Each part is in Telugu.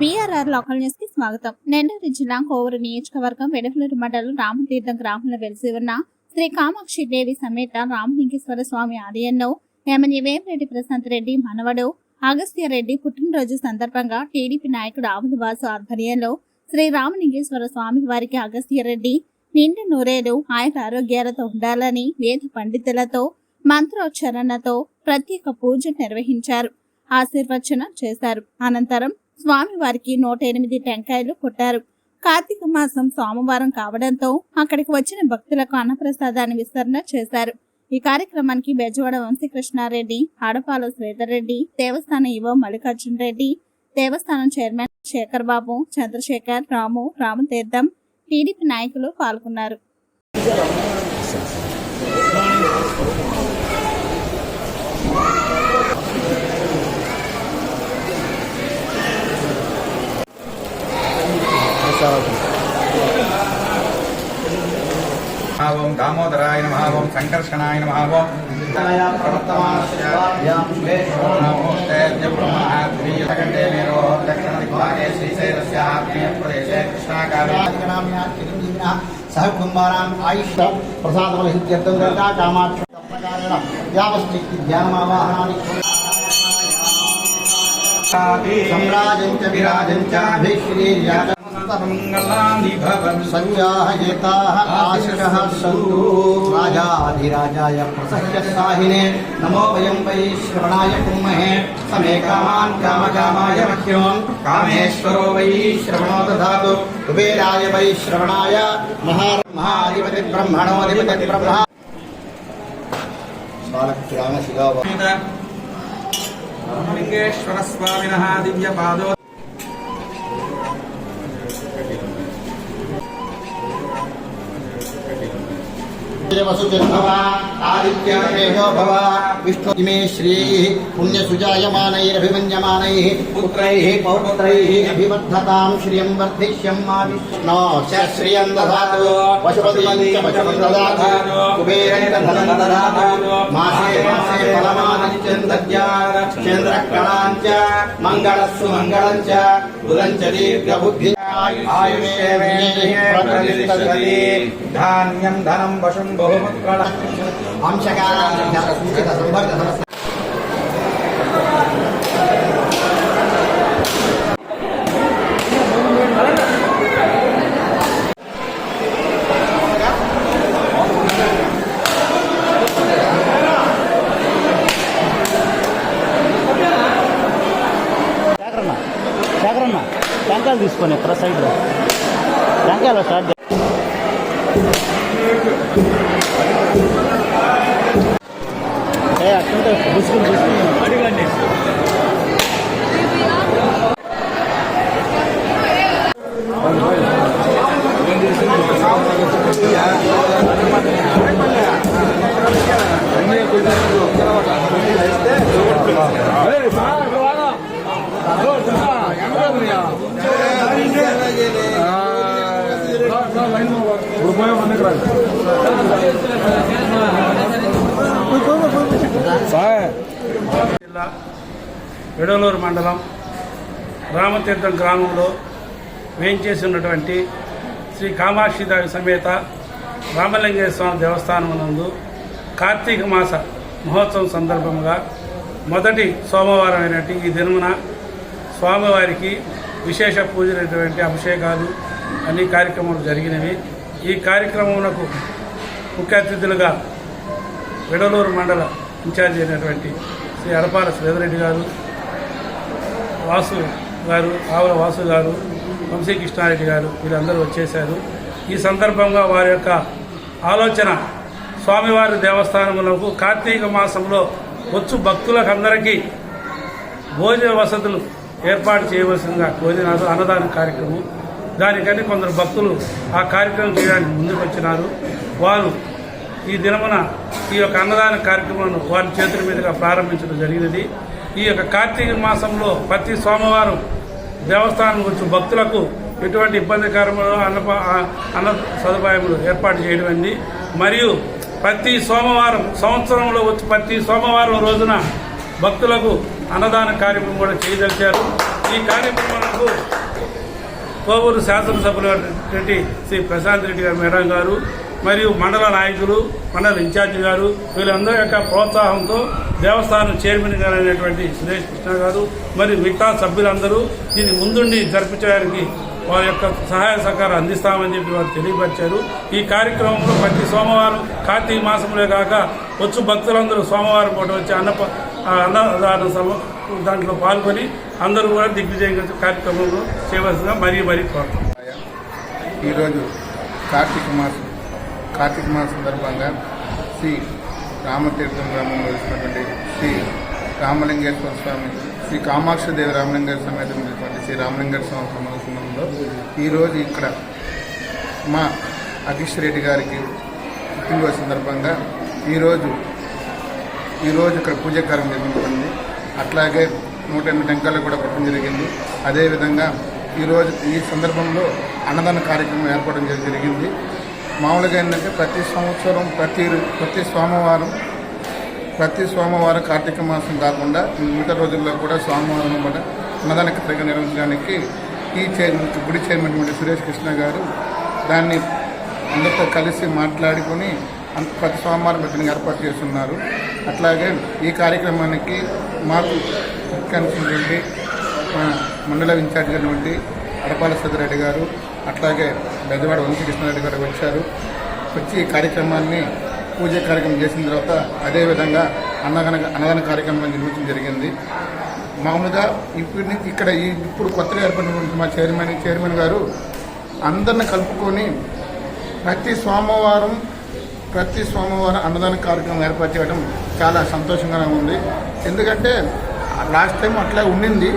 బీఆర్ఆర్ లోకల్ న్యూస్కి స్వాగతం. నెల్లూరు జిల్లా కోవూరు నియోజకవర్గం వెడఫలూరు మండలం రామతీర్థం గ్రామంలో వెలిసి ఉన్న శ్రీ కామాక్షి దేవి సమేత రామలింగేశ్వర స్వామి ఆలయంలో ఎమ్మెల్యే వేమిరెడ్డి ప్రశాంత్ రెడ్డి మనవడు అగస్త్య రెడ్డి పుట్టినరోజు సందర్భంగా టీడీపీ నాయకుడు ఆవులవాసు ఆధ్వర్యంలో శ్రీ రామలింగేశ్వర స్వామి వారికి అగస్త్య రెడ్డి నిండు నూరేలు ఆయన ఆరోగ్యాలతో ఉండాలని వేద పండితులతో మంత్రోచ్చరణతో ప్రత్యేక పూజ నిర్వహించారు. ఆశీర్వచనం చేశారు. అనంతరం స్వామి వారికి నూట ఎనిమిది టెంకాయలు కొట్టారు. కార్తీక మాసం సోమవారం కావడంతో అక్కడికి వచ్చిన భక్తులకు అన్నప్రసాదాన్ని విస్తరణ చేశారు. ఈ కార్యక్రమానికి బెజవాడ వంశీకృష్ణారెడ్డి ఆడపాల శ్రీధర్ రెడ్డి దేవస్థానం ఈవో మల్లికార్జున రెడ్డి దేవస్థానం చైర్మన్ శేఖర్ బాబు చంద్రశేఖర్ రాము రామతీర్థం టీడీపీ నాయకులు పాల్గొన్నారు. दर्शनाय नमः। दक्षिणदिग्भागे श्रीशैलस्याग्नेयप्रदेशे कृष्णाकाव्यादिकनाम्याः सहकुटुम्बानाम् आयुष प्रसादफलसिद्ध्यर्थं गङ्गा कामाक्ष कर्मकारेण यावश्चित् ज्ञानमावाहनानि सम्राजञ्च विराजञ्च। अभिश्रीर्याच చ భిశ్రీర్యాజ సంజాహయేతాః ఆశిషः సంతు రాజాధిరాజాయ ప్రసహ్య సాహినే నమో వయం వై శ్రవణాయ కుర్మహే సమే కామాన్ కామకామాయ మహ్యోం కామేశ్వరో వై శ్రవణో దధాతు కుబేరాయ వై శ్రవణాయ మహా మహాధిపతి బ్రహ్మణోధిపతి బ్రహ్మ బాలపురాణ శిలా ఆదిత్యో భవ విష్ణు ఇమే శ్రీ పుణ్యసుజాయమానైరభిమన్యమానై పుత్రై పౌత్రైः అభివర్ధతాం శ్రియం వర్ధిష్యం మా విష్ణో శ్రియం దదాతు పశుపతిం చ దదాతు కుబేరం ధనం దదాతు మాసే మాసే ఫలమాదిత్యం దద్యాత్ చంద్రకళాం మంగళస్సు మంగళం చ బుధం చ దీర్ఘబుద్ధి ప్రతిష్టతి ధాన్యం ధనం వశం బహుముత్కళ అంశకారాన్ని సూచిత టెంకాయలు తీసుకొని ఎక్కడ సైడ్లో టెంకాయలు స్టార్ట్ చే- తీసుకుని అట్టుంటే అడిగండి జిల్లా వెడలూరు మండలం రామతీర్థం గ్రామంలో వేయించేసినటువంటి శ్రీ కామాక్షిదేవి సమేత రామలింగేశ్వర స్వామి దేవస్థానం నందు కార్తీక మాస మహోత్సవం సందర్భంగా మొదటి సోమవారం అయినట్టు ఈ దినమున స్వామివారికి విశేష పూజలైనటువంటి అభిషేకాలు అన్ని కార్యక్రమాలు జరిగినవి. ఈ కార్యక్రమమునకు ముఖ్య అతిథులుగా విడలూరు మండల ఇన్ఛార్జి అయినటువంటి శ్రీ అడపాల శ్రీధరెడ్డి గారు వాసు గారు ఆవుల వాసు గారు వంశీకృష్ణారెడ్డి గారు వీళ్ళందరూ వచ్చేశారు. ఈ సందర్భంగా వారి యొక్క ఆలోచన స్వామివారి దేవస్థానములకు కార్తీక మాసంలో వచ్చు భక్తులకు అందరికీ భోజన వసతులు ఏర్పాటు చేయవలసిందిగా కోరినారు. అన్నదాన కార్యక్రమం దానికని కొందరు భక్తులు ఆ కార్యక్రమం చేయడానికి ముందుకు వచ్చినారు వారు ఈ దినమున ఈ యొక్క అన్నదాన కార్యక్రమాన్ని వారి చేతుల మీదుగా ప్రారంభించడం జరిగినది. ఈ యొక్క కార్తీక మాసంలో ప్రతి సోమవారం దేవస్థానం వచ్చి భక్తులకు ఎటువంటి ఇబ్బందికరములు అన్న అన్న సదుపాయములు ఏర్పాటు చేయడం అండి మరియు ప్రతి సోమవారం సంవత్సరంలో వచ్చి ప్రతి సోమవారం రోజున భక్తులకు అన్నదాన కార్యక్రమం కూడా చేయదలిచారు. ఈ కార్యక్రమాలకు కోవూరు శాసనసభ్యులైనటువంటి శ్రీ ప్రశాంత్ రెడ్డి గారు మేడం గారు మరియు మండల నాయకులు మండల ఇన్ఛార్జి గారు వీళ్ళందరి యొక్క ప్రోత్సాహంతో దేవస్థానం చైర్మన్ గారు అయినటువంటి సురేష్ కృష్ణ గారు మరియు మిగతా సభ్యులందరూ దీన్ని ముందుండి జరిపించడానికి వారి యొక్క సహాయ సహకారం అందిస్తామని చెప్పి వారు తెలియపరిచారు. ఈ కార్యక్రమంలో ప్రతి సోమవారం కార్తీక మాసంలో కాక వచ్చు భక్తులందరూ సోమవారం పూట వచ్చి అన్న అన్నదాన సభ దాంట్లో పాల్గొని అందరూ కూడా దిగ్విజయంగా కార్యక్రమంలో చేయవలసిన మరీ మరీ కోరుతాం ఈరోజు కార్తీక మాసం. కార్తీక మాసం సందర్భంగా శ్రీ రామతీర్థం గ్రామంలో వచ్చినటువంటి శ్రీ రామలింగేశ్వర స్వామి శ్రీ కామాక్ష దేవి రామలింగేశ్వర సమేత ఉన్నటువంటి శ్రీ రామలింగేశ్వర స్వామి సమావేశంలో ఈరోజు ఇక్కడ మా అఖిష్ రెడ్డి గారికి పుట్టినరోజు సందర్భంగా ఈరోజు ఈరోజు ఇక్కడ పూజ కార్యం జరుగుతుంది. అట్లాగే నూట ఎనిమిది టెంకాయలు కూడా పట్టడం జరిగింది. అదేవిధంగా ఈరోజు ఈ సందర్భంలో అన్నదాన కార్యక్రమం ఏర్పడడం జరిగింది. మామూలుగా ఏంటంటే ప్రతి సంవత్సరం ప్రతి ప్రతి సోమవారం ప్రతి సోమవారం కార్తీక మాసం కాకుండా మిగతా రోజుల్లో కూడా సోమవారం కూడా అన్నదాన కార్యక్రమం నిర్వహించడానికి ఈ చైర్మన్ గుడి చైర్మన్ వంటి సురేష్ కృష్ణ గారు దాన్ని అందరితో కలిసి మాట్లాడుకొని ప్రతి సోమవారం పెట్టడానికి ఏర్పాటు చేస్తున్నారు. అట్లాగే ఈ కార్యక్రమానికి మాకు ముఖ్యమంత్రి మండల ఇన్ఛార్జ్ అయినటువంటి అడపాల సత్యరెడ్డి గారు అట్లాగే బెజవాడ వంశీ కృష్ణారెడ్డి గారు వచ్చారు. వచ్చి ఈ కార్యక్రమాన్ని పూజ కార్యక్రమం చేసిన తర్వాత అదేవిధంగా అన్నదాన అన్నదాన కార్యక్రమం నిర్వహించడం జరిగింది. మామూలుగా ఇప్పుడు నుంచి ఇక్కడ ఈ ఇప్పుడు కొత్తగా ఏర్పడినటువంటి మా చైర్మన్ చైర్మన్ గారు అందరిని కలుపుకొని ప్రతి సోమవారం ప్రతి సోమవారం అన్నదాన కార్యక్రమం ఏర్పాటు చేయడం చాలా సంతోషంగా ఉంది. ఎందుకంటే లాస్ట్ టైం అట్లా ఉండింది.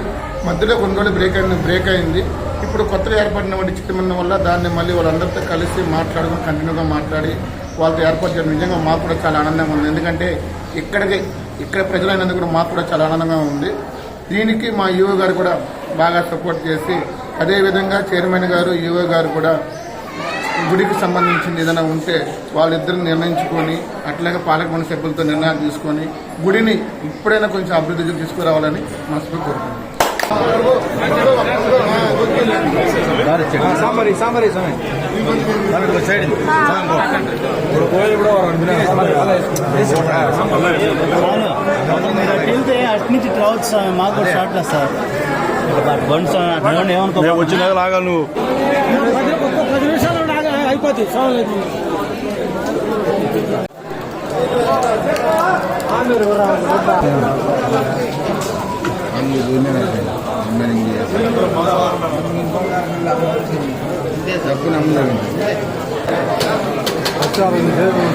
మధ్యలో కొన్ని రోజులు బ్రేక్ అయింది బ్రేక్ అయింది. ఇప్పుడు కొత్తగా ఏర్పడినటువంటి చిట్టమన్న వల్ల దాన్ని మళ్ళీ వాళ్ళందరితో కలిసి మాట్లాడుకుని కంటిన్యూగా మాట్లాడి వాళ్ళతో ఏర్పాటు చేయడం నిజంగా మాకు కూడా చాలా ఆనందంగా ఉంది. ఎందుకంటే ఇక్కడికి ఇక్కడ ప్రజలైనందుకు కూడా మాకు కూడా చాలా ఆనందంగా ఉంది. దీనికి మా ఈవో గారు కూడా బాగా సపోర్ట్ చేసి అదేవిధంగా చైర్మన్ గారు ఈవో గారు కూడా గుడికి సంబంధించింది ఏదైనా ఉంటే వాళ్ళిద్దరు నిర్ణయించుకొని అట్లాగే పాలక మండలి సభ్యులతో నిర్ణయాలు తీసుకొని గుడిని ఇప్పుడైనా కొంచెం అభివృద్ధికి తీసుకురావాలని మనసులో కోరుకుంటున్నాను. మాకు షార్ట్ సార్ బండి స్వామి అట్లా ఉండి ఏమనుకో వచ్చినాక లాగా నువ్వు 파티 డబ్బు నమ్మలేదు వచ్చారు దేవుడు